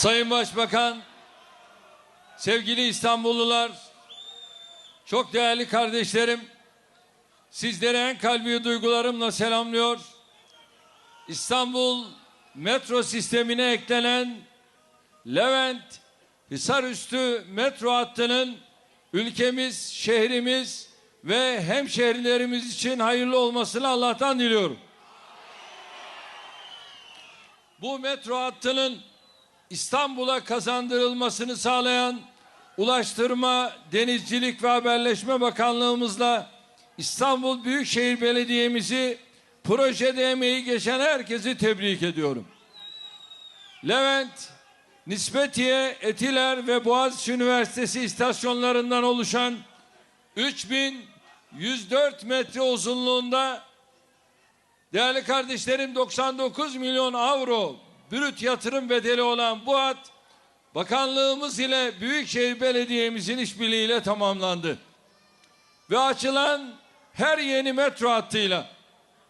Sayın Başbakan, sevgili İstanbullular, çok değerli kardeşlerim, sizlere en kalbi duygularımla selamlıyor. İstanbul metro sistemine eklenen Levent Hisarüstü metro hattının ülkemiz, şehrimiz ve hemşehrilerimiz için hayırlı olmasını Allah'tan diliyorum. Bu metro hattının İstanbul'a kazandırılmasını sağlayan Ulaştırma, Denizcilik ve Haberleşme Bakanlığımızla İstanbul Büyükşehir Belediye'mizi projede emeği geçen herkesi tebrik ediyorum. Levent, Nispetiye, Etiler ve Boğaziçi Üniversitesi istasyonlarından oluşan 3104 metre uzunluğunda değerli kardeşlerim 99 milyon avro brüt yatırım bedeli olan bu hat bakanlığımız ile Büyükşehir Belediye'mizin işbirliğiyle tamamlandı. Ve açılan her yeni metro hattıyla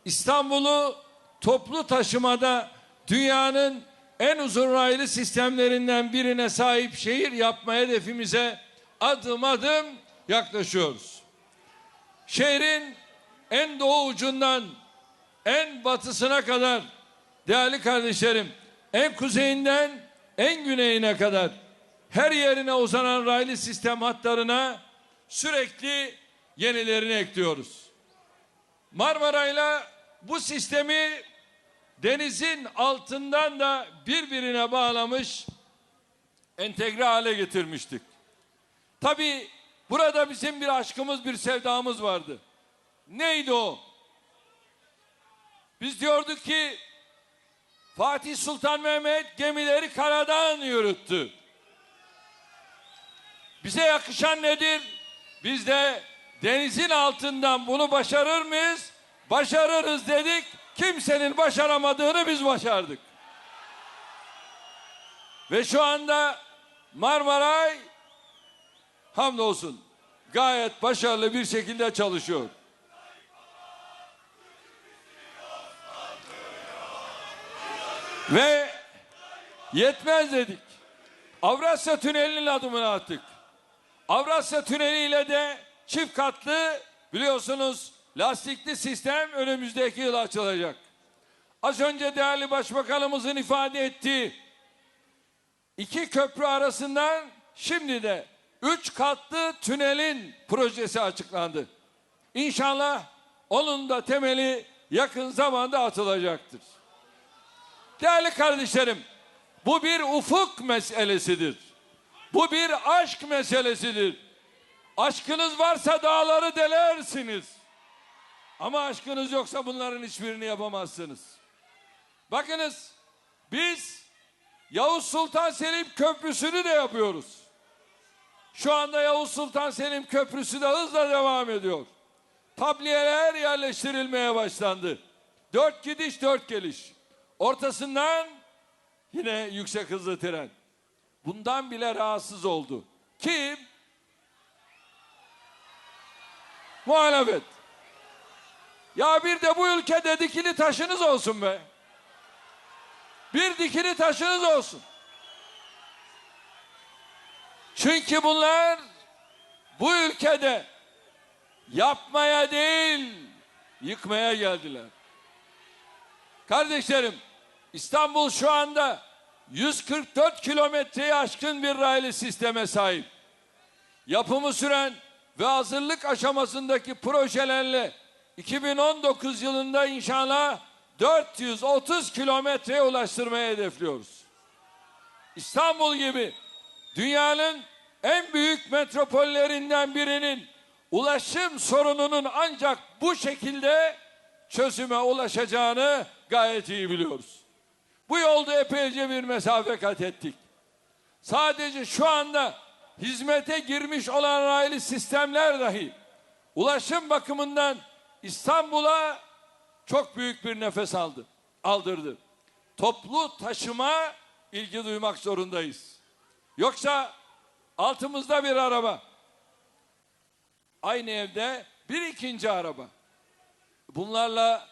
İstanbul'u toplu taşımada dünyanın en uzun raylı sistemlerinden birine sahip şehir yapma hedefimize adım adım yaklaşıyoruz. Şehrin en doğu ucundan en batısına kadar değerli kardeşlerim en kuzeyinden en güneyine kadar her yerine uzanan raylı sistem hatlarına sürekli yenilerini ekliyoruz. Marmara'yla bu sistemi denizin altından da birbirine bağlamış entegre hale getirmiştik. Tabi burada bizim bir aşkımız bir sevdamız vardı. Neydi o? Biz diyorduk ki Fatih Sultan Mehmet gemileri karadan yürüttü. Bize yakışan nedir? Biz de denizin altından bunu başarır mıyız? Başarırız dedik. Kimsenin başaramadığını biz başardık. Ve şu anda Marmaray hamdolsun gayet başarılı bir şekilde çalışıyor. Ve yetmez dedik. Avrasya Tüneli'nin adımını attık. Avrasya Tüneli ile de çift katlı biliyorsunuz lastikli sistem önümüzdeki yıl açılacak. Az önce değerli başbakanımızın ifade ettiği iki köprü arasından şimdi de üç katlı tünelin projesi açıklandı. İnşallah onun da temeli yakın zamanda atılacaktır. Değerli kardeşlerim, bu bir ufuk meselesidir. Bu bir aşk meselesidir. Aşkınız varsa dağları delersiniz. Ama aşkınız yoksa bunların hiçbirini yapamazsınız. Bakınız, biz Yavuz Sultan Selim Köprüsü'nü de yapıyoruz. Şu anda Yavuz Sultan Selim Köprüsü de hızla devam ediyor. Tabliyeler yerleştirilmeye başlandı. Dört gidiş, dört geliş. Ortasından yine yüksek hızlı tren. Bundan bile rahatsız oldu. Kim? Muhalefet. Ya bir de bu ülkede dikili taşınız olsun be. Bir dikili taşınız olsun. Çünkü bunlar bu ülkede yapmaya değil yıkmaya geldiler. Kardeşlerim İstanbul şu anda 144 kilometreyi aşkın bir raylı sisteme sahip. Yapımı süren ve hazırlık aşamasındaki projelerle 2019 yılında inşallah 430 kilometreye ulaştırmaya hedefliyoruz. İstanbul gibi dünyanın en büyük metropollerinden birinin ulaşım sorununun ancak bu şekilde çözüme ulaşacağını gayet iyi biliyoruz. Bu yolda epeyce bir mesafe kat ettik. Sadece şu anda hizmete girmiş olan raylı sistemler dahi ulaşım bakımından İstanbul'a çok büyük bir nefes aldı, aldırdı. Toplu taşıma ilgi duymak zorundayız. Yoksa altımızda bir araba, aynı evde bir ikinci araba. Bunlarla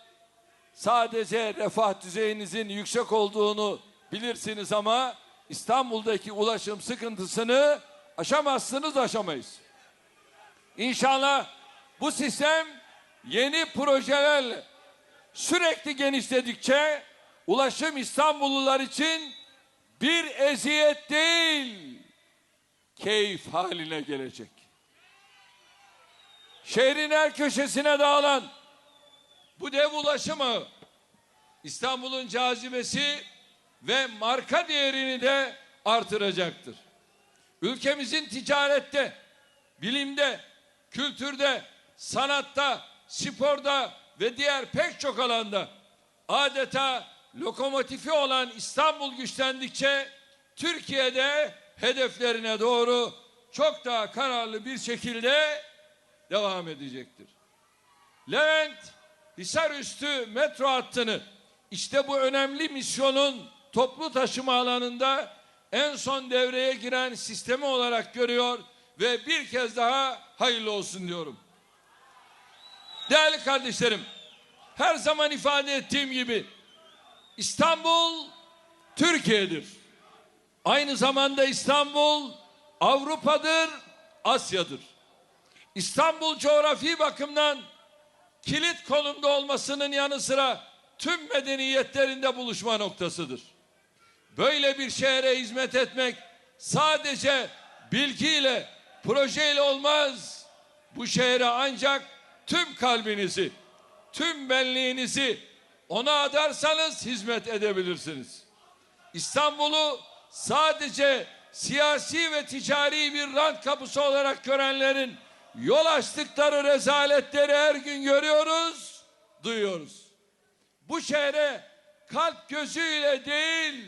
sadece refah düzeyinizin yüksek olduğunu bilirsiniz ama İstanbul'daki ulaşım sıkıntısını aşamazsınız aşamayız. İnşallah bu sistem yeni projelerle sürekli genişledikçe ulaşım İstanbullular için bir eziyet değil, keyif haline gelecek. Şehrin her köşesine dağılan bu dev ulaşımı İstanbul'un cazibesi ve marka değerini de artıracaktır. Ülkemizin ticarette, bilimde, kültürde, sanatta, sporda ve diğer pek çok alanda adeta lokomotifi olan İstanbul güçlendikçe Türkiye'de hedeflerine doğru çok daha kararlı bir şekilde devam edecektir. Levent Hisarüstü metro hattını işte bu önemli misyonun toplu taşıma alanında en son devreye giren sistemi olarak görüyor ve bir kez daha hayırlı olsun diyorum. Değerli kardeşlerim, her zaman ifade ettiğim gibi İstanbul Türkiye'dir. Aynı zamanda İstanbul Avrupa'dır, Asya'dır. İstanbul coğrafi bakımdan kilit konumda olmasının yanı sıra tüm medeniyetlerinde buluşma noktasıdır. Böyle bir şehre hizmet etmek sadece bilgiyle, projeyle olmaz. Bu şehre ancak tüm kalbinizi, tüm benliğinizi ona adarsanız hizmet edebilirsiniz. İstanbul'u sadece siyasi ve ticari bir rant kapısı olarak görenlerin yol açtıkları rezaletleri her gün görüyoruz, duyuyoruz. Bu şehre kalp gözüyle değil,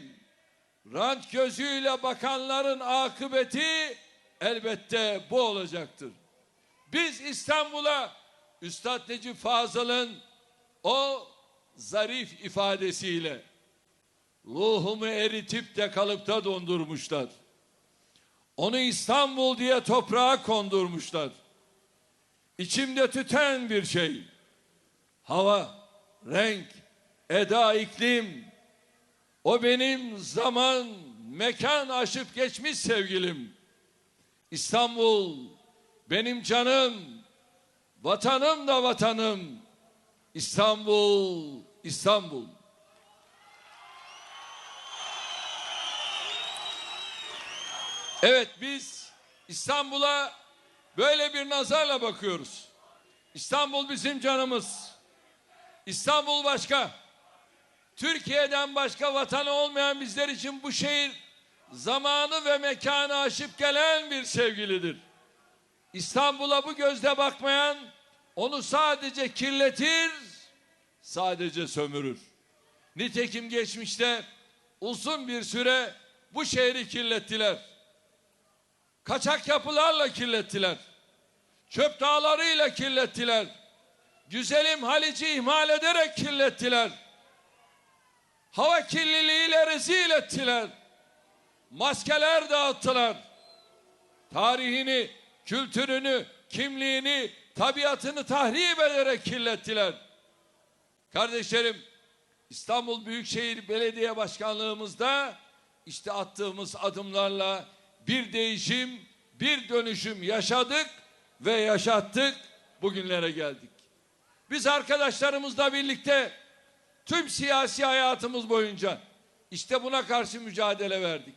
rant gözüyle bakanların akıbeti elbette bu olacaktır. Biz İstanbul'a Üstad Necip Fazıl'ın o zarif ifadesiyle ruhumu eritip de kalıpta dondurmuşlar. Onu İstanbul diye toprağa kondurmuşlar. İçimde tüten bir şey. Hava, renk, eda, iklim. O benim zaman, mekan aşıp geçmiş sevgilim. İstanbul benim canım, vatanım da vatanım. İstanbul, İstanbul. Evet biz İstanbul'a böyle bir nazarla bakıyoruz. İstanbul bizim canımız. İstanbul başka. Türkiye'den başka vatanı olmayan bizler için bu şehir zamanı ve mekanı aşıp gelen bir sevgilidir. İstanbul'a bu gözle bakmayan onu sadece kirletir, sadece sömürür. Nitekim geçmişte uzun bir süre bu şehri kirlettiler. Kaçak yapılarla kirlettiler. Çöp dağlarıyla kirlettiler. Güzelim Halic'i ihmal ederek kirlettiler. Hava kirliliğiyle rezil ettiler. Maskeler dağıttılar. Tarihini, kültürünü, kimliğini, tabiatını tahrip ederek kirlettiler. Kardeşlerim, İstanbul Büyükşehir Belediye Başkanlığımızda işte attığımız adımlarla bir değişim, bir dönüşüm yaşadık ve yaşattık, bugünlere geldik. Biz arkadaşlarımızla birlikte tüm siyasi hayatımız boyunca işte buna karşı mücadele verdik.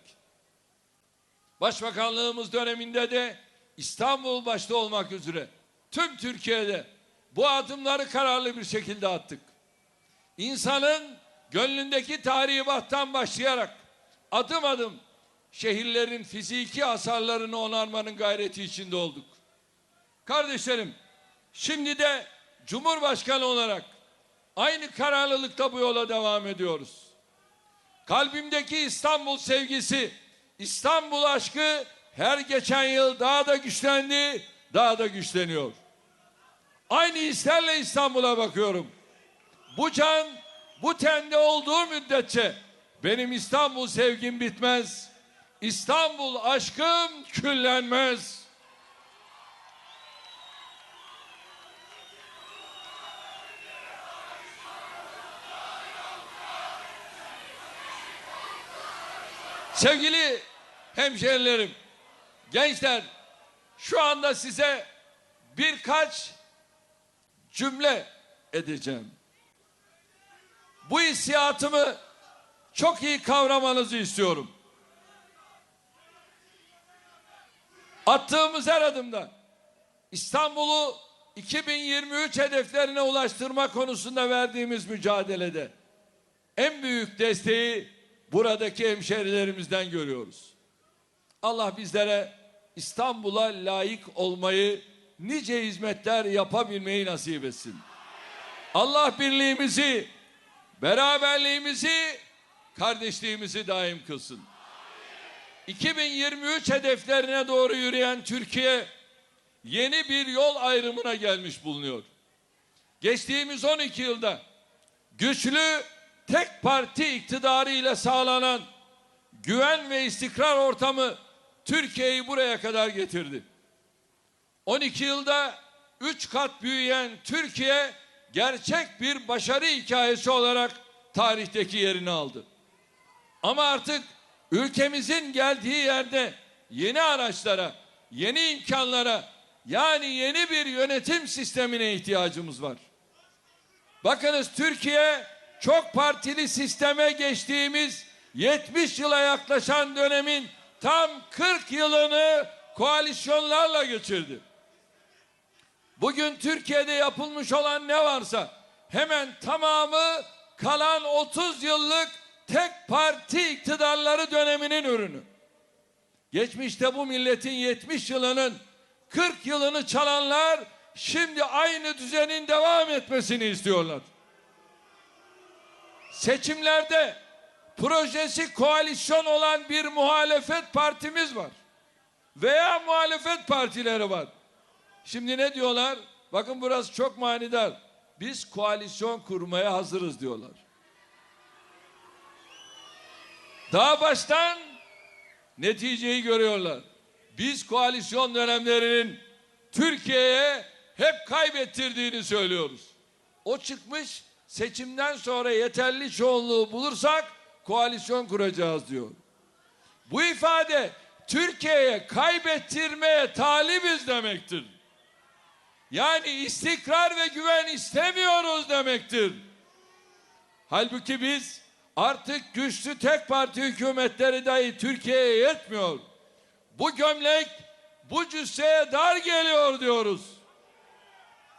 Başbakanlığımız döneminde de İstanbul başta olmak üzere tüm Türkiye'de bu adımları kararlı bir şekilde attık. İnsanın gönlündeki tahribattan başlayarak adım adım şehirlerin fiziki hasarlarını onarmanın gayreti içinde olduk. Kardeşlerim, şimdi de Cumhurbaşkanı olarak aynı kararlılıkta bu yola devam ediyoruz. Kalbimdeki İstanbul sevgisi, İstanbul aşkı her geçen yıl daha da güçlendi, daha da güçleniyor. Aynı hislerle İstanbul'a bakıyorum. Bu can, bu tende olduğu müddetçe benim İstanbul sevgim bitmez. İstanbul aşkım küllenmez. Sevgili hemşehrilerim, gençler, şu anda size birkaç cümle edeceğim. Bu hissiyatımı çok iyi kavramanızı istiyorum. Attığımız her adımda İstanbul'u 2023 hedeflerine ulaştırma konusunda verdiğimiz mücadelede en büyük desteği buradaki hemşerilerimizden görüyoruz. Allah bizlere İstanbul'a layık olmayı, nice hizmetler yapabilmeyi nasip etsin. Allah birliğimizi, beraberliğimizi, kardeşliğimizi daim kılsın. 2023 hedeflerine doğru yürüyen Türkiye yeni bir yol ayrımına gelmiş bulunuyor. Geçtiğimiz 12 yılda güçlü tek parti iktidarı ile sağlanan güven ve istikrar ortamı Türkiye'yi buraya kadar getirdi. 12 yılda 3 kat büyüyen Türkiye gerçek bir başarı hikayesi olarak tarihteki yerini aldı. Ama artık ülkemizin geldiği yerde yeni araçlara, yeni imkanlara yani yeni bir yönetim sistemine ihtiyacımız var. Bakınız Türkiye çok partili sisteme geçtiğimiz 70 yıla yaklaşan dönemin tam 40 yılını koalisyonlarla geçirdi. Bugün Türkiye'de yapılmış olan ne varsa hemen tamamı kalan 30 yıllık tek parti iktidarları döneminin ürünü. Geçmişte bu milletin 70 yılının 40 yılını çalanlar şimdi aynı düzenin devam etmesini istiyorlar. Seçimlerde projesi koalisyon olan bir muhalefet partimiz var. Veya muhalefet partileri var. Şimdi ne diyorlar? Bakın burası çok manidar. Biz koalisyon kurmaya hazırız diyorlar. Daha baştan neticeyi görüyorlar. Biz koalisyon dönemlerinin Türkiye'ye hep kaybettirdiğini söylüyoruz. O çıkmış seçimden sonra yeterli çoğunluğu bulursak koalisyon kuracağız diyor. Bu ifade Türkiye'ye kaybettirmeye talibiz demektir. Yani istikrar ve güven istemiyoruz demektir. Halbuki biz artık güçlü tek parti hükümetleri dahi Türkiye'ye yetmiyor. Bu gömlek bu cüsseye dar geliyor diyoruz.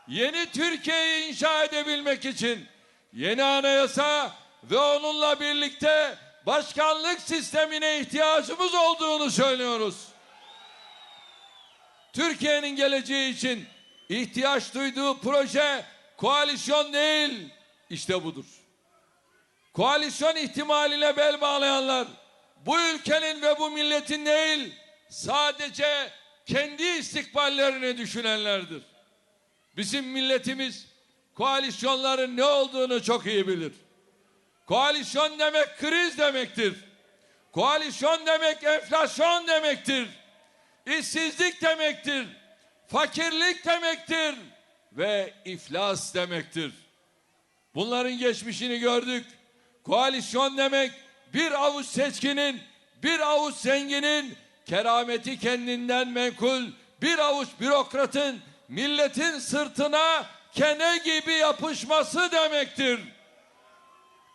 Yeni Türkiye'yi inşa edebilmek için yeni anayasa ve onunla birlikte başkanlık sistemine ihtiyacımız olduğunu söylüyoruz. Türkiye'nin geleceği için ihtiyaç duyduğu proje koalisyon değil, işte budur. Koalisyon ihtimaline bel bağlayanlar bu ülkenin ve bu milletin değil, sadece kendi istikballerini düşünenlerdir. Bizim milletimiz koalisyonların ne olduğunu çok iyi bilir. Koalisyon demek kriz demektir. Koalisyon demek enflasyon demektir. İşsizlik demektir. Fakirlik demektir ve iflas demektir. Bunların geçmişini gördük. Koalisyon demek bir avuç seçkinin, bir avuç zenginin kerameti kendinden menkul bir avuç bürokratın milletin sırtına kene gibi yapışması demektir.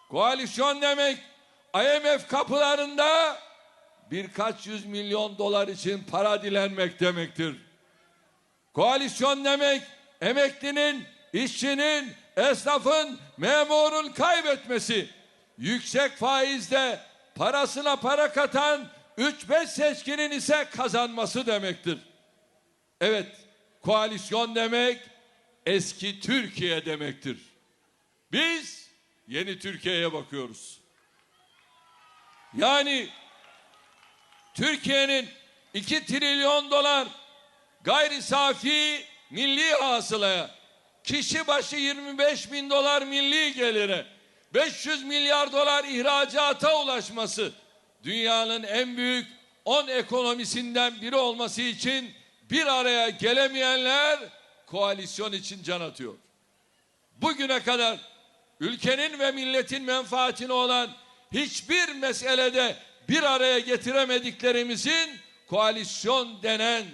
Koalisyon demek IMF kapılarında birkaç yüz milyon dolar için para dilenmek demektir. Koalisyon demek emeklinin, işçinin, esnafın, memurun kaybetmesi. Yüksek faizle parasına para katan 3-5 seçkinin ise kazanması demektir. Evet, koalisyon demek eski Türkiye demektir. Biz yeni Türkiye'ye bakıyoruz. Yani Türkiye'nin 2 trilyon dolar gayri safi milli hasılaya, kişi başı 25 bin dolar milli gelire, 500 milyar dolar ihracata ulaşması, dünyanın en büyük 10 ekonomisinden biri olması için bir araya gelemeyenler koalisyon için can atıyor. Bugüne kadar ülkenin ve milletin menfaatine olan hiçbir meselede bir araya getiremediklerimizin koalisyon denen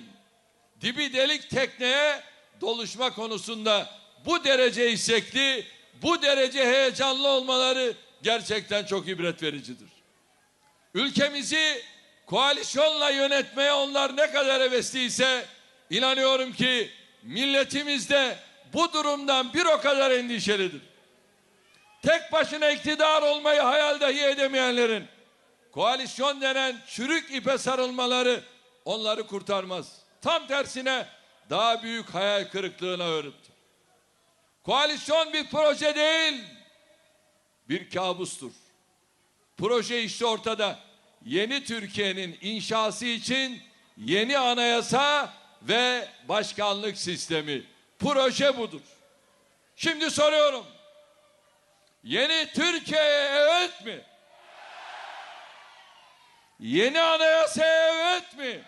dibi delik tekneye doluşma konusunda bu derece istekli, bu derece heyecanlı olmaları gerçekten çok ibret vericidir. Ülkemizi koalisyonla yönetmeye onlar ne kadar hevesliyse inanıyorum ki milletimiz de bu durumdan bir o kadar endişelidir. Tek başına iktidar olmayı hayal dahi edemeyenlerin koalisyon denen çürük ipe sarılmaları onları kurtarmaz. Tam tersine daha büyük hayal kırıklığına öğüttü. Koalisyon bir proje değil, bir kabustur. Proje işte ortada. Yeni Türkiye'nin inşası için yeni anayasa ve başkanlık sistemi. Proje budur. Şimdi soruyorum. Yeni Türkiye'ye evet mi? Yeni anayasaya evet mi?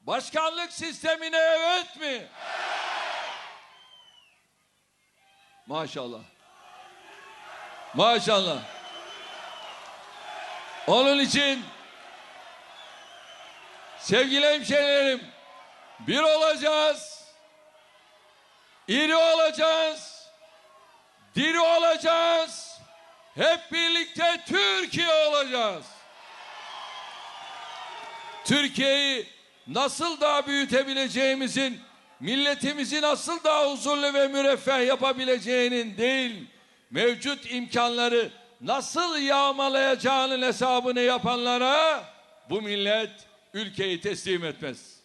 Başkanlık sistemine evet mi? Maşallah. Maşallah. Onun için sevgili hemşehrilerim bir olacağız. iri olacağız. Diri olacağız. Hep birlikte Türkiye olacağız. Türkiye'yi nasıl daha büyütebileceğimizin, milletimizi nasıl daha huzurlu ve müreffeh yapabileceğinin değil, mevcut imkanları nasıl yağmalayacağının hesabını yapanlara bu millet ülkeyi teslim etmez.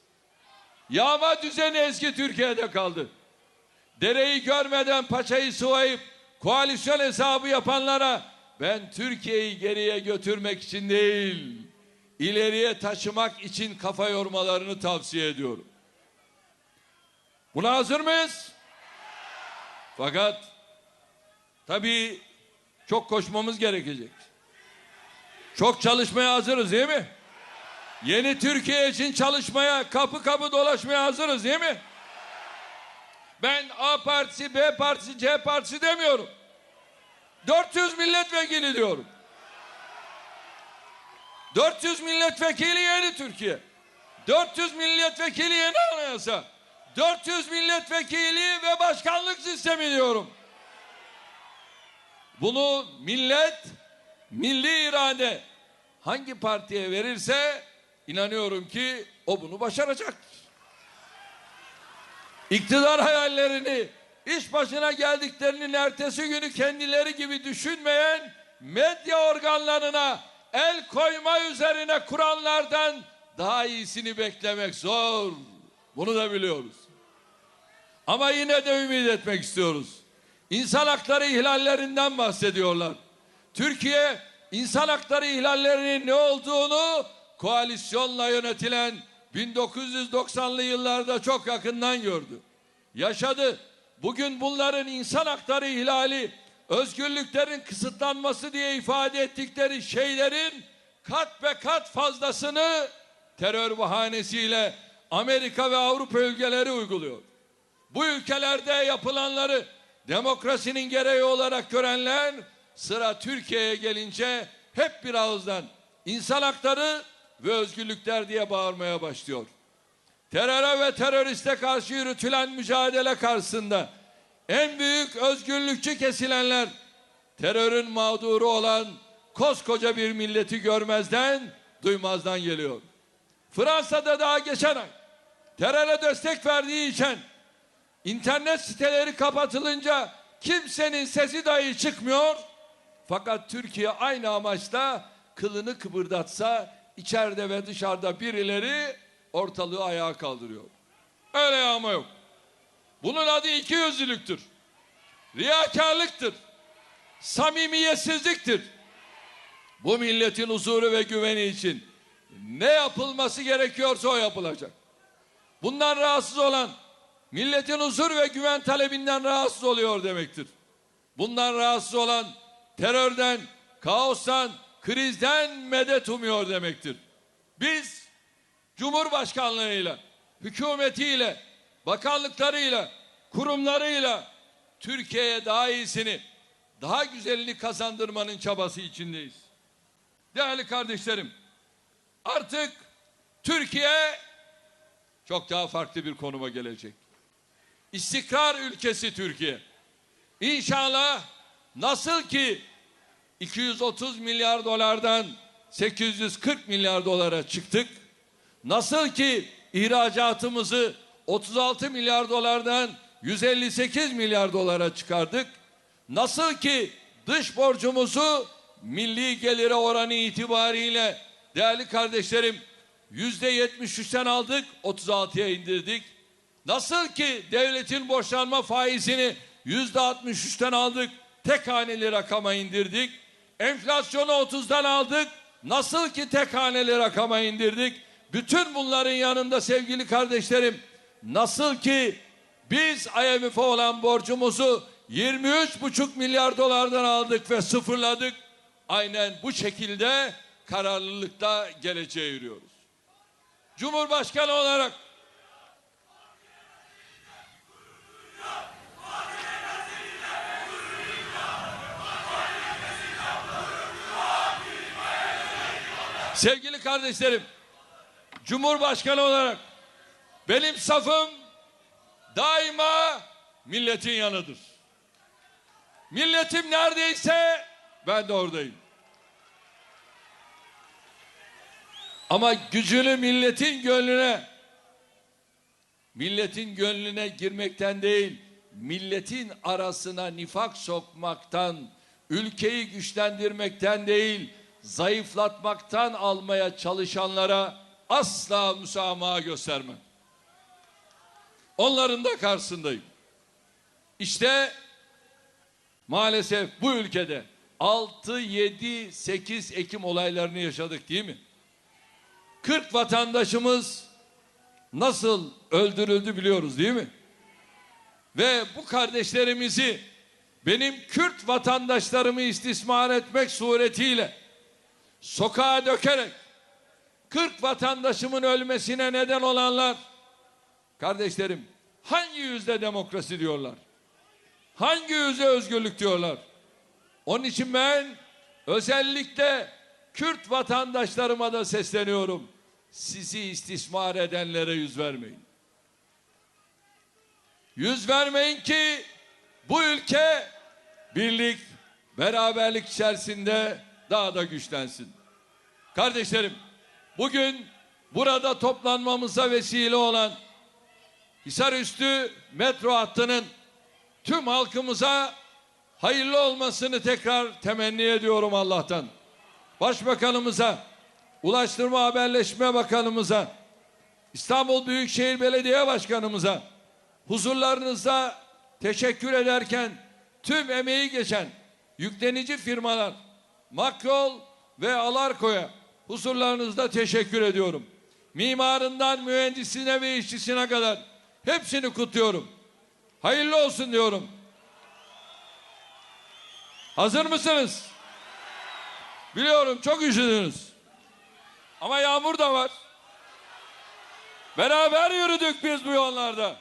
Yağma düzeni eski Türkiye'de kaldı. Dereyi görmeden paçayı sıvayıp koalisyon hesabı yapanlara ben Türkiye'yi geriye götürmek için değil, ileriye taşımak için kafa yormalarını tavsiye ediyorum. Buna hazır mıyız? Fakat tabii çok koşmamız gerekecek. Çok çalışmaya hazırız değil mi? Yeni Türkiye için çalışmaya, kapı kapı dolaşmaya hazırız değil mi? Ben A partisi, B partisi, C partisi demiyorum. 400 milletvekili diyorum. 400 milletvekili yeni Türkiye. 400 milletvekili yeni anayasa. 400 milletvekili ve başkanlık sistemi diyorum. Bunu millet, milli irade hangi partiye verirse inanıyorum ki o bunu başaracaktır. İktidar hayallerini, iş başına geldiklerinin ertesi günü kendileri gibi düşünmeyen medya organlarına el koyma üzerine kuranlardan daha iyisini beklemek zor. Bunu da biliyoruz. Ama yine de ümit etmek istiyoruz. İnsan hakları ihlallerinden bahsediyorlar. Türkiye insan hakları ihlallerinin ne olduğunu koalisyonla yönetilen 1990'lı yıllarda çok yakından gördü. Yaşadı. Bugün bunların insan hakları ihlali, özgürlüklerin kısıtlanması diye ifade ettikleri şeylerin kat ve kat fazlasını terör bahanesiyle Amerika ve Avrupa ülkeleri uyguluyor. Bu ülkelerde yapılanları demokrasinin gereği olarak görenler sıra Türkiye'ye gelince hep bir ağızdan insan hakları ve özgürlükler diye bağırmaya başlıyor. Teröre ve teröriste karşı yürütülen mücadele karşısında en büyük özgürlükçü kesilenler terörün mağduru olan koskoca bir milleti görmezden duymazdan geliyor. Fransa'da daha geçen ay teröre destek verdiği için internet siteleri kapatılınca kimsenin sesi dahi çıkmıyor. Fakat Türkiye aynı amaçla kılını kıpırdatsa içeride ve dışarıda birileri ortalığı ayağa kaldırıyor. Öyle yağma yok. Bunun adı iki yüzlülüktür. Riyakarlıktır. Samimiyetsizliktir. Bu milletin huzuru ve güveni için ne yapılması gerekiyorsa o yapılacak. Bundan rahatsız olan milletin huzur ve güven talebinden rahatsız oluyor demektir. Bundan rahatsız olan terörden, kaostan, krizden medet umuyor demektir. Biz Cumhurbaşkanlığıyla, hükümetiyle, bakanlıklarıyla, kurumlarıyla Türkiye'ye daha iyisini, daha güzelini kazandırmanın çabası içindeyiz. Değerli kardeşlerim, artık Türkiye çok daha farklı bir konuma gelecek. İstikrar ülkesi Türkiye. İnşallah nasıl ki 230 milyar dolardan 840 milyar dolara çıktık. Nasıl ki ihracatımızı 36 milyar dolardan 158 milyar dolara çıkardık. Nasıl ki dış borcumuzu milli gelire oranı itibariyle değerli kardeşlerim yüzde 73'ten aldık 36'ya indirdik. Nasıl ki devletin borçlanma faizini yüzde 63'ten aldık tek haneli rakama indirdik. Enflasyonu 30'dan aldık. Nasıl ki tek haneli rakama indirdik. Bütün bunların yanında sevgili kardeşlerim nasıl ki biz IMF'e olan borcumuzu 23,5 milyar dolardan aldık ve sıfırladık. Aynen bu şekilde kararlılıkta geleceğe yürüyoruz. Cumhurbaşkanı olarak Sevgili kardeşlerim, Cumhurbaşkanı olarak benim safım daima milletin yanıdır. Milletim neredeyse ben de oradayım. Ama gücünü milletin gönlüne milletin gönlüne girmekten değil, milletin arasına nifak sokmaktan, ülkeyi güçlendirmekten değil, zayıflatmaktan almaya çalışanlara asla müsamaha göstermem. Onların da karşısındayım. İşte maalesef bu ülkede 6, 7, 8 Ekim olaylarını yaşadık değil mi? 40 vatandaşımız nasıl öldürüldü biliyoruz değil mi? Ve bu kardeşlerimizi benim Kürt vatandaşlarımı istismar etmek suretiyle sokağa dökerek 40 vatandaşımın ölmesine neden olanlar kardeşlerim hangi yüzde demokrasi diyorlar? Hangi yüzde özgürlük diyorlar? Onun için ben özellikle Kürt vatandaşlarıma da sesleniyorum. Sizi istismar edenlere yüz vermeyin. Yüz vermeyin ki bu ülke birlik, beraberlik içerisinde daha da güçlensin. Kardeşlerim, bugün burada toplanmamıza vesile olan Hisarüstü metro hattının tüm halkımıza hayırlı olmasını tekrar temenni ediyorum Allah'tan. Başbakanımıza, Ulaştırma Haberleşme Bakanımıza, İstanbul Büyükşehir Belediye Başkanımıza huzurlarınızda teşekkür ederken tüm emeği geçen yüklenici firmalar Makrol ve Alarko'ya huzurlarınızda teşekkür ediyorum. Mimarından mühendisine ve işçisine kadar hepsini kutluyorum. Hayırlı olsun diyorum. Hazır mısınız? Biliyorum çok üşüdünüz. Ama yağmur da var. Beraber yürüdük biz bu yollarda.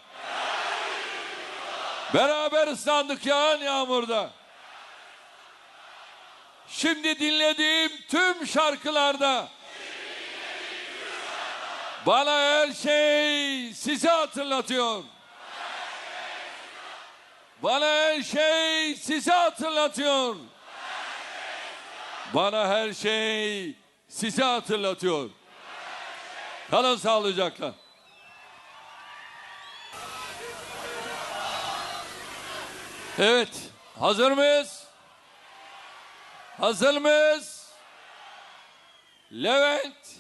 Beraber ıslandık yağan yağmurda. Şimdi dinlediğim tüm şarkılarda bana her şey sizi hatırlatıyor. Bana her şey sizi hatırlatıyor. Bana her şey sizi hatırlatıyor. Kalın sağlıcakla. Evet, hazır mıyız? Hazır mıyız? Levent,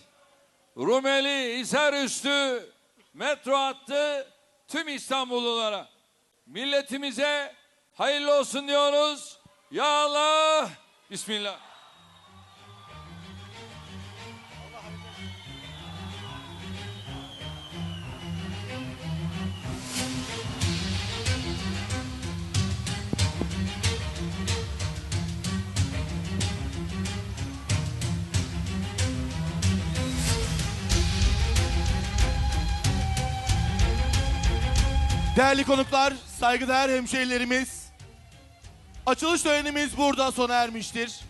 Rumeli, Hisarüstü metro hattı tüm İstanbullulara, milletimize hayırlı olsun diyoruz. Ya Allah, Bismillah. Değerli konuklar, saygıdeğer hemşehrilerimiz, açılış törenimiz burada sona ermiştir.